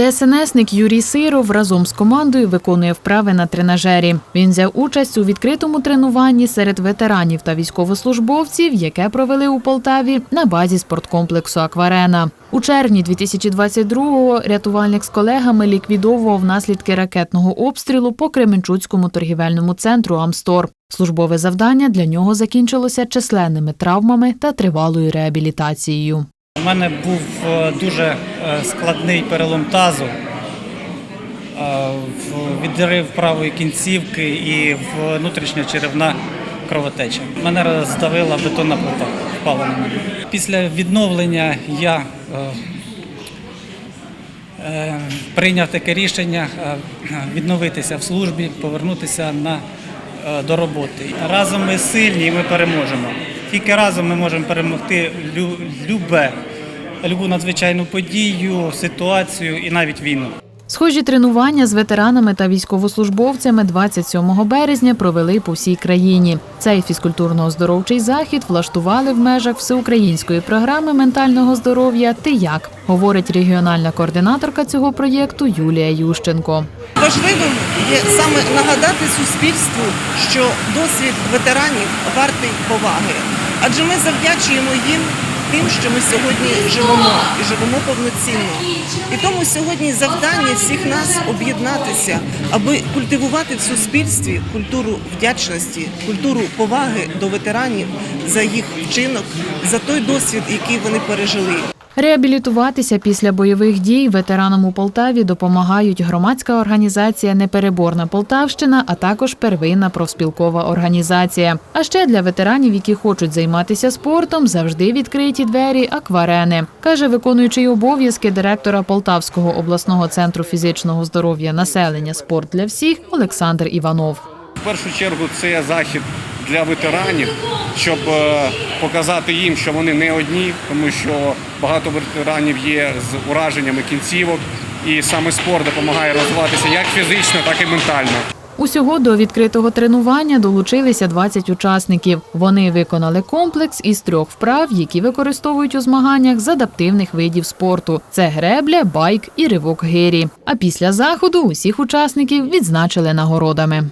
ДСНСник Юрій Сиров разом з командою виконує вправи на тренажері. Він взяв участь у відкритому тренуванні серед ветеранів та військовослужбовців, яке провели у Полтаві на базі спорткомплексу Акварена. У червні 2022-го рятувальник з колегами ліквідовував наслідки ракетного обстрілу по Кременчуцькому торгівельному центру Амстор. Службове завдання для нього закінчилося численними травмами та тривалою реабілітацією. У мене був е, дуже е, складний перелом тазу, е, відрив правої кінцівки і внутрішня черевна кровотеча. Мене роздавила бетонна плита, впала на мене. Після відновлення я прийняв таке рішення відновитися в службі, повернутися на, до роботи. Разом ми сильні і ми переможемо. Тільки разом ми можемо перемогти лю- любе, любу надзвичайну подію, ситуацію і навіть війну. Схожі тренування з ветеранами та військовослужбовцями 27 березня провели по всій країні. Цей фізкультурно-оздоровчий захід влаштували в межах всеукраїнської програми ментального здоров'я «Ти як», говорить регіональна координаторка цього проєкту Юлія Ющенко. Важливим є саме нагадати суспільству, що досвід ветеранів вартий поваги, адже ми завдячуємо їм тим, що ми сьогодні живемо і живемо повноцінно. І тому сьогодні завдання всіх нас об'єднатися, аби культивувати в суспільстві культуру вдячності, культуру поваги до ветеранів за їх вчинок, за той досвід, який вони пережили. Реабілітуватися після бойових дій ветеранам у Полтаві допомагають громадська організація Непереборна Полтавщина, а також первинна профспілкова організація. А ще для ветеранів, які хочуть займатися спортом, завжди відкриті двері акварени, каже виконуючий обов'язки директора Полтавського обласного центру фізичного здоров'я населення Спорт для всіх Олександр Іванов. В першу чергу це захід для ветеранів, щоб е, показати їм, що вони не одні, тому що багато ветеранів є з ураженнями кінцівок, і саме спорт допомагає розвиватися як фізично, так і ментально. Усього до відкритого тренування долучилися 20 учасників. Вони виконали комплекс із трьох вправ, які використовують у змаганнях з адаптивних видів спорту: це гребля, байк і ривок гирі. А після заходу усіх учасників відзначили нагородами.